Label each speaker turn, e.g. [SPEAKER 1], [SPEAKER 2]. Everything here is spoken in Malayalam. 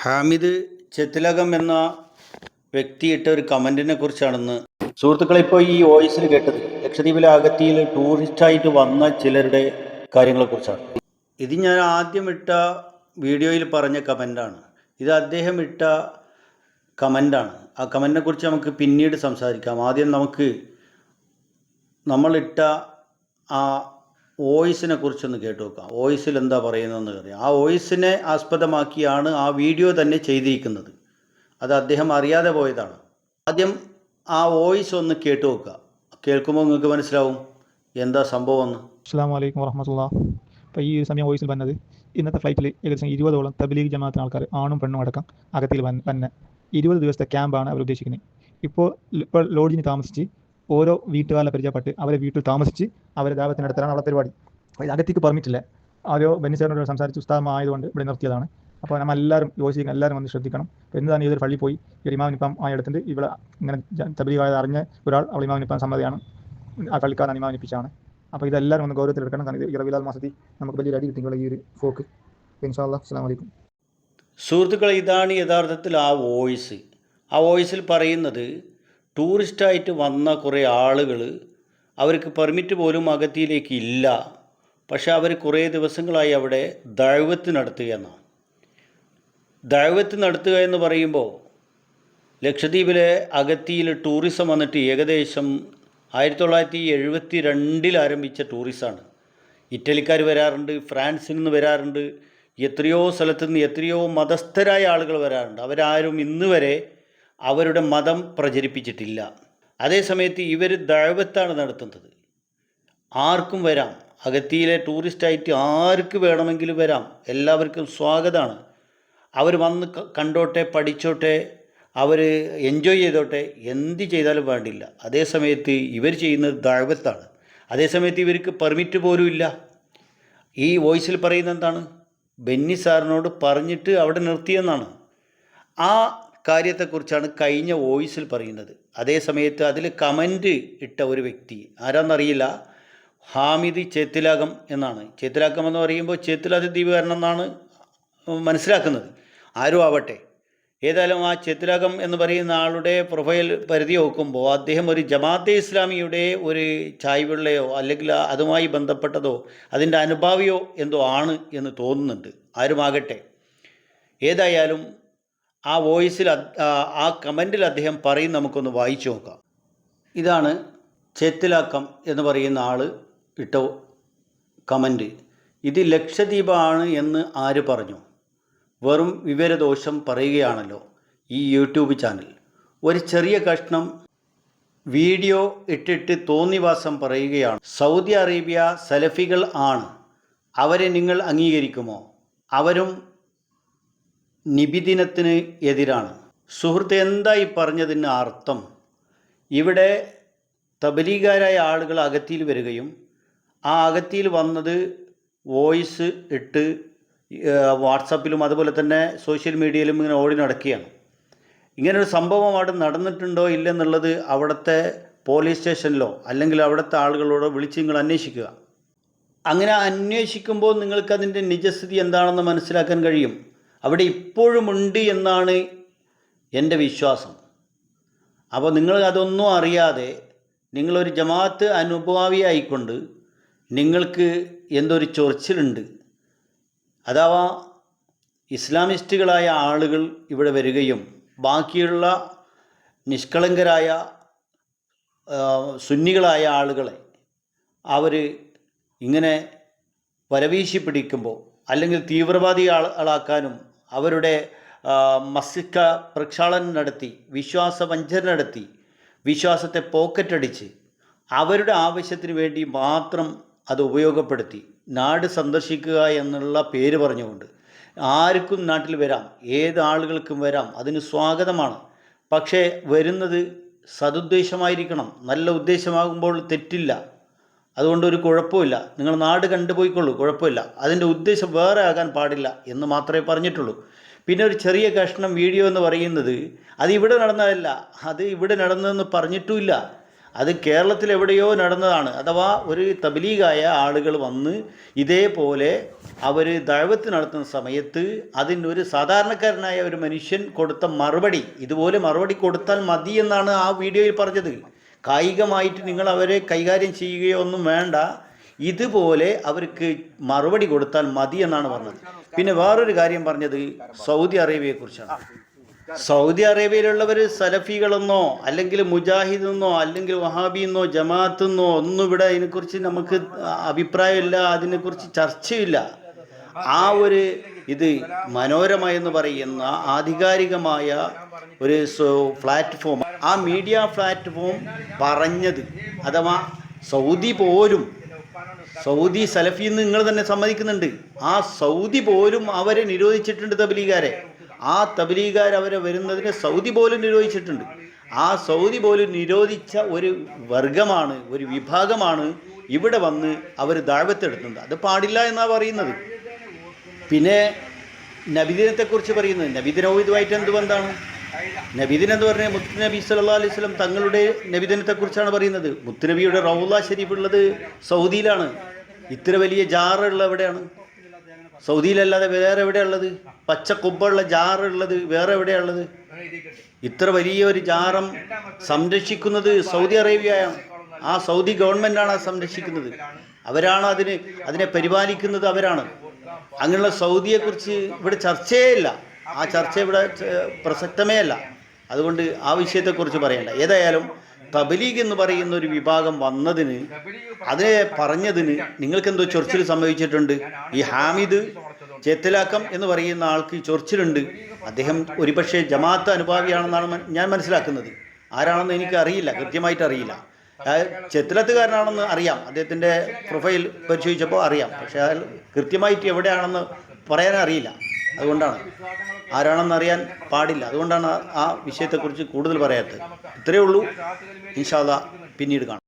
[SPEAKER 1] ഹാമിദ് ചെത്തിലകം എന്ന വ്യക്തിയിട്ട ഒരു കമന്റിനെ കുറിച്ചാണെന്ന് സുഹൃത്തുക്കളെ ഇപ്പോൾ ഈ വോയിസിൽ കേട്ടത് ലക്ഷദ്വീപിലെ അകത്തിയിൽ ടൂറിസ്റ്റായിട്ട് വന്ന ചിലരുടെ കാര്യങ്ങളെക്കുറിച്ചാണ് ഇത് ഞാൻ ആദ്യം ഇട്ട വീഡിയോയിൽ പറഞ്ഞ കമന്റാണ് ഇത് അദ്ദേഹം ഇട്ട കമന്റാണ് ആ കമന്റിനെ കുറിച്ച് നമുക്ക് പിന്നീട് സംസാരിക്കാം. ആദ്യം നമുക്ക് നമ്മളിട്ട ആ വോയിസിനെ കുറിച്ചൊന്ന് കേട്ടു നോക്കാം. വോയിസിൽ എന്താ പറയുന്നതെന്ന് അറിയാം. ആ വോയിസിനെ ആസ്പദമാക്കിയാണ് ആ വീഡിയോ തന്നെ ചെയ്തിരിക്കുന്നത്. അത് അദ്ദേഹം അറിയാതെ പോയതാണ്. ആദ്യം ആ വോയിസ് ഒന്ന് കേട്ടു നോക്കുക. കേൾക്കുമ്പോൾ നിങ്ങൾക്ക് മനസ്സിലാവും എന്താ സംഭവം എന്ന്
[SPEAKER 2] അസ്സാം വലൈക്കും വറഹമത്തുള്ള. അപ്പോൾ ഈ ഒരു സമയം വോയിസിൽ വന്നത് ഇന്നത്തെ ഫ്ലൈറ്റിൽ ഏകദേശം ഇരുപതോളം തബ്ലീഗ് ജമാഅത്തിന് ആൾക്കാർ ആണും പെണ്ണും അടക്കം അകത്തിൽ വന്ന് ഇരുപത് ദിവസത്തെ ക്യാമ്പാണ് അവർ ഉദ്ദേശിക്കുന്നത് ഇപ്പോൾ ഇപ്പോൾ ലോഡ്ജിന് താമസിച്ച് ഓരോ വീട്ടുകാരെ പരിചയപ്പെട്ട് അവരെ വീട്ടിൽ താമസിച്ച് അവരെ ദാപത്തിനടുത്താണ് അവരുടെ പരിപാടി. അകത്തേക്ക് പെർമിറ്റ് ഇല്ല ആരോ ബെന്നിസാറിനോട് സംസാരിച്ച് ഉസ്താദമായതുകൊണ്ട് ഇവിടെ നിർത്തിയതാണ്. അപ്പോൾ നമ്മൾ എല്ലാവരും യോജിക്കുന്ന എല്ലാവരും വന്ന് ശ്രദ്ധിക്കണം. എന്താണ് ഇതൊരു പള്ളി പോയി. ഈ ഇമാമിനിപ്പം ആയെടുത്തിട്ട് ഇവിടെ ഇങ്ങനെ തബ്ലീഗായത് അറിഞ്ഞ ഒരാൾ അവൾ ഇമാമിനിപ്പം സമ്മതിയാണ്. ആ കളിക്കാരൻ ഇമാമിനിപ്പിച്ചാണ് അപ്പോൾ ഇതെല്ലാവരും ഒന്ന് ഗൗരവത്തിലെടുക്കണം കാരണം ഇത് ഇറവിലാൽ മാസത്തിൽ നമുക്ക് വലിയ അടി കിട്ടിയുള്ള ഈ ഒരു ഫോക്ക്. ഇൻഷാല്ലാ അസ്സാം വലൈക്കും
[SPEAKER 1] സുഹൃത്തുക്കളെ ഇതാണ് യഥാർത്ഥത്തിൽ ആ വോയിസ്. ആ വോയിസിൽ പറയുന്നത് ടൂറിസ്റ്റായിട്ട് വന്ന കുറേ ആളുകൾ അവർക്ക് പെർമിറ്റ് പോലും അകത്തിയിലേക്ക് ഇല്ല. പക്ഷേ അവർ കുറേ ദിവസങ്ങളായി അവിടെ ദഴവത്ത് നടത്തുകയെന്നാണ് ദഴവത്ത് നടത്തുക എന്ന് പറയുമ്പോൾ ലക്ഷദ്വീപിലെ അഗത്തിയിൽ ടൂറിസം വന്നിട്ട് ഏകദേശം ആയിരത്തി തൊള്ളായിരത്തി എഴുപത്തി രണ്ടിൽ ആരംഭിച്ച ടൂറിസമാണ് ഇറ്റലിക്കാർ വരാറുണ്ട് ഫ്രാൻസിൽ നിന്ന് വരാറുണ്ട് എത്രയോ സ്ഥലത്തു നിന്ന് എത്രയോ മതസ്ഥരായ ആളുകൾ വരാറുണ്ട്. അവരാരും ഇന്ന് വരെ അവരുടെ മതം പ്രചരിപ്പിച്ചിട്ടില്ല. അതേസമയത്ത് ഇവർ ദഴവത്താണ് നടത്തുന്നത്. ആർക്കും വരാം. അഗത്തിയിലെ ടൂറിസ്റ്റായിട്ട് ആർക്ക് വേണമെങ്കിലും വരാം. എല്ലാവർക്കും സ്വാഗതമാണ് അവർ വന്ന് കണ്ടോട്ടെ പഠിച്ചോട്ടെ അവർ എൻജോയ് ചെയ്തോട്ടെ എന്ത് ചെയ്താലും വേണ്ടില്ല. അതേസമയത്ത് ഇവർ ചെയ്യുന്നത് ദഴവത്താണ് അതേസമയത്ത് ഇവർക്ക് പെർമിറ്റ് പോലും ഇല്ല. ഈ വോയിസിൽ പറയുന്നത് എന്താണ്? ബെന്നി സാറിനോട് പറഞ്ഞിട്ട് അവിടെ നിർത്തിയെന്നാണ് ആ കാര്യത്തെക്കുറിച്ചാണ് കഴിഞ്ഞ വോയിസിൽ പറയുന്നത്. അതേ സമയത്ത് അതിൽ കമന്റ് ഇട്ട ഒരു വ്യക്തി ആരാന്നറിയില്ല ഹാമിദ് ചേത്തിലാകം എന്നാണ്. ചേത്തിലാക്കം എന്ന് പറയുമ്പോൾ ചേത്തിലാതി കാരണം എന്നാണ് മനസ്സിലാക്കുന്നത്. ആരും ആവട്ടെ. ഏതായാലും ആ ചേത്തിലാകം എന്ന് പറയുന്ന ആളുടെ പ്രൊഫൈൽ പരിധി നോക്കുമ്പോൾ അദ്ദേഹം ഒരു ജമാഅത്തെ ഇസ്ലാമിയുടെ ഒരു ചായ്വുള്ളയോ അല്ലെങ്കിൽ അതുമായി ബന്ധപ്പെട്ടതോ അതിന്റെ അനുഭാവിയോ എന്തോ ആണ് എന്ന് തോന്നുന്നുണ്ട്. ആരുമാകട്ടെ ഏതായാലും ആ വോയിസിൽ ആ- കമന്റിൽ അദ്ദേഹം പറയും നമുക്കൊന്ന് വായിച്ചു നോക്കാം. ഇതാണ് ചേത്തിലാക്കം എന്ന് പറയുന്ന ആൾ ഇട്ട കമന്റ്. ഇത് ലക്ഷദ്വീപാണ് എന്ന് ആര് പറഞ്ഞു? വെറും വിവരദോഷം പറയുകയാണല്ലോ ഈ യൂട്യൂബ് ചാനൽ. ഒരു ചെറിയ കഷ്ണം വീഡിയോ ഇട്ടിട്ട് തോന്നിവാസം പറയുകയാണ്. സൗദി അറേബ്യ സലഫികൾ ആണ്. അവരെ നിങ്ങൾ അംഗീകരിക്കുമോ? അവരും നിബിദിനത്തിന് എതിരാണ്. സുഹൃത്ത് എന്തായി പറഞ്ഞതിന് അർത്ഥം? ഇവിടെ തബലീകാരായ ആളുകൾ അകത്തിയിൽ വരികയും ആ അകത്തിയിൽ വന്നത് വോയിസ് ഇട്ട് വാട്സപ്പിലും അതുപോലെ തന്നെ സോഷ്യൽ മീഡിയയിലും ഇങ്ങനെ ഓടി നടക്കുകയാണ്. ഇങ്ങനൊരു സംഭവം അവിടെ നടന്നിട്ടുണ്ടോ ഇല്ലെന്നുള്ളത് അവിടുത്തെ പോലീസ് സ്റ്റേഷനിലോ അല്ലെങ്കിൽ അവിടുത്തെ ആളുകളോടോ വിളിച്ച് നിങ്ങൾ അന്വേഷിക്കുക. അങ്ങനെ അന്വേഷിക്കുമ്പോൾ നിങ്ങൾക്കതിന്റെ നിജസ്ഥിതി എന്താണെന്ന് മനസ്സിലാക്കാൻ കഴിയും? അവിടെ ഇപ്പോഴുമുണ്ട് എന്നാണ് എന്റെ വിശ്വാസം. അപ്പോൾ നിങ്ങൾ അതൊന്നും അറിയാതെ നിങ്ങളൊരു ജമാഅത്ത് അനുഭാവിയായിക്കൊണ്ട് നിങ്ങൾക്ക് എന്തൊരു ചൊറിച്ചിലുണ്ട്. അഥവാ ഇസ്ലാമിസ്റ്റുകളായ ആളുകൾ ഇവിടെ വരികയും ബാക്കിയുള്ള നിഷ്കളങ്കരായ സുന്നികളായ ആളുകളെ അവർ ഇങ്ങനെ വരവീശി പിടിക്കുമ്പോൾ അല്ലെങ്കിൽ തീവ്രവാദി ആളാക്കാനും അവരുടെ മസ്തിക്ക പ്രക്ഷാളനം നടത്തി വിശ്വാസവഞ്ചന നടത്തി വിശ്വാസത്തെ പോക്കറ്റടിച്ച് അവരുടെ ആവശ്യത്തിന് വേണ്ടി മാത്രം അത് ഉപയോഗപ്പെടുത്തി. നാട് സന്ദർശിക്കുക എന്നുള്ള പേര് പറഞ്ഞുകൊണ്ട്. ആർക്കും നാട്ടിൽ വരാം ഏത് ആളുകൾക്കും വരാം അതിന് സ്വാഗതമാണ്. പക്ഷേ വരുന്നത് സതുദ്ദേശമായിരിക്കണം നല്ല ഉദ്ദേശമാകുമ്പോൾ തെറ്റില്ല. അതുകൊണ്ട് ഒരു കുഴപ്പമില്ല. നിങ്ങൾ നാട് കണ്ടുപോയിക്കൊള്ളൂ കുഴപ്പമില്ല. അതിന്റെ ഉദ്ദേശം വേറെ ആകാൻ പാടില്ല എന്ന് മാത്രമേ പറഞ്ഞിട്ടുള്ളൂ. പിന്നെ ഒരു ചെറിയ കഷ്ണം വീഡിയോ എന്ന് പറയുന്നത് അത് ഇവിടെ നടന്നതല്ല അത് ഇവിടെ നടന്നതെന്ന് പറഞ്ഞിട്ടുമില്ല. അത് കേരളത്തിൽ എവിടെയോ നടന്നതാണ്. അഥവാ ഒരു തബലീഗായ ആളുകൾ വന്ന് ഇതേപോലെ അവർ ദഴവത്ത് നടത്തുന്ന സമയത്ത് അതിനൊരു സാധാരണക്കാരനായ ഒരു മനുഷ്യൻ കൊടുത്ത മറുപടി ഇതുപോലെ മറുപടി കൊടുത്താൽ മതി എന്നാണ് ആ വീഡിയോയിൽ പറഞ്ഞത്. കായികമായിട്ട് നിങ്ങൾ അവരെ കൈകാര്യം ചെയ്യുകയോ ഒന്നും വേണ്ട. ഇതുപോലെ അവർക്ക് മറുപടി കൊടുത്താൽ മതി എന്നാണ് പറഞ്ഞത്. പിന്നെ വേറൊരു കാര്യം പറഞ്ഞത് സൗദി അറേബ്യയെക്കുറിച്ചാണ് സൗദി അറേബ്യയിലുള്ളവർ സലഫികളെന്നോ അല്ലെങ്കിൽ മുജാഹിദ് എന്നോ അല്ലെങ്കിൽ വഹാബി എന്നോ ജമാഅത്ത് എന്നോ ഒന്നും ഇവിടെ അതിനെക്കുറിച്ച് നമുക്ക് അഭിപ്രായമില്ല അതിനെക്കുറിച്ച് ചർച്ചയില്ല. ആ ഒരു ഇത് മനോരമ എന്ന് പറയുന്ന ആധികാരികമായ ഒരു പ്ലാറ്റ്ഫോം ആ മീഡിയ പ്ലാറ്റ്ഫോം പറഞ്ഞത്. അഥവാ സൗദി പോലും സൗദി സലഫി എന്ന് നിങ്ങൾ തന്നെ സമ്മതിക്കുന്നുണ്ട്. ആ സൗദി പോലും അവരെ നിരോധിച്ചിട്ടുണ്ട് തബലീഗാരെ. ആ തബലീഗാർ അവരെ വരുന്നതിനെ സൗദി പോലും നിരോധിച്ചിട്ടുണ്ട്. ആ സൗദി പോലും നിരോധിച്ച ഒരു വർഗമാണ് ഒരു വിഭാഗമാണ് ഇവിടെ വന്ന് അവർ ദാഴ്വത്തെടുക്കുന്നത് അത് പാടില്ല എന്നാണ് പറയുന്നത്. പിന്നെ നബിദിനത്തെക്കുറിച്ച് പറയുന്നത്. നബിദിനവും ഇതുമായിട്ട് എന്ത് ബന്ധമാണ് നബിദിനം എന്ന് പറഞ്ഞാൽ മുത്തുനബി സല്ലാ അലൈഹി സ്വലം തങ്ങളുടെ നബിദിനത്തെക്കുറിച്ചാണ് പറയുന്നത്. മുത്തുനബിയുടെ റൗല ഷരീഫ് ഉള്ളത് സൗദിയിലാണ്. ഇത്ര വലിയ ജാറുള്ള എവിടെയാണ്? സൗദിയിലല്ലാതെ വേറെ എവിടെയുള്ളത് പച്ച കുബ്ബുള്ള ജാറുള്ളത് വേറെ എവിടെയുള്ളത് ഇത്ര വലിയ ഒരു ജാറം സംരക്ഷിക്കുന്നത് സൗദി അറേബ്യയാണ്. ആ സൗദി ഗവൺമെന്റാണ് അത് സംരക്ഷിക്കുന്നത്. അവരാണ് അതിന് അതിനെ പരിപാലിക്കുന്നത് അവരാണ്. അങ്ങനെയുള്ള സൗദിയെക്കുറിച്ച് ഇവിടെ ചർച്ചയേ ഇല്ല. ആ ചർച്ച ഇവിടെ പ്രസക്തമേ അല്ല. അതുകൊണ്ട് ആ വിഷയത്തെക്കുറിച്ച് പറയണ്ട. ഏതായാലും തബലീഗ് എന്ന് പറയുന്ന ഒരു വിഭാഗം വന്നതിന് അതിനെ പറഞ്ഞതിന് നിങ്ങൾക്കെന്തോ ചൊർച്ചിൽ സംഭവിച്ചിട്ടുണ്ട്. ഈ ഹാമിദ് ചേത്തലാക്കം എന്ന് പറയുന്ന ആൾക്ക് ചൊർച്ചിലുണ്ട് അദ്ദേഹം ഒരുപക്ഷെ ജമാഅത്ത് അനുഭാവിയാണെന്നാണ് ഞാൻ മനസ്സിലാക്കുന്നത്. ആരാണെന്ന് എനിക്ക് അറിയില്ല കൃത്യമായിട്ട് അറിയില്ല. ചെത്തിലത്തുകാരനാണെന്ന് അറിയാം. അദ്ദേഹത്തിന്റെ പ്രൊഫൈൽ പരിശോധിച്ചപ്പോൾ അറിയാം. പക്ഷേ അയാൾ കൃത്യമായിട്ട് എവിടെയാണെന്ന് പറയാൻ അറിയില്ല. അതുകൊണ്ടാണ്. ആരാണെന്ന് അറിയാൻ പാടില്ല. അതുകൊണ്ടാണ് ആ- ആ വിഷയത്തെക്കുറിച്ച് കൂടുതൽ പറയാത്തത്. ഇത്രയേ ഉള്ളൂ. ഇൻഷാല്ല പിന്നീട് കാണാം.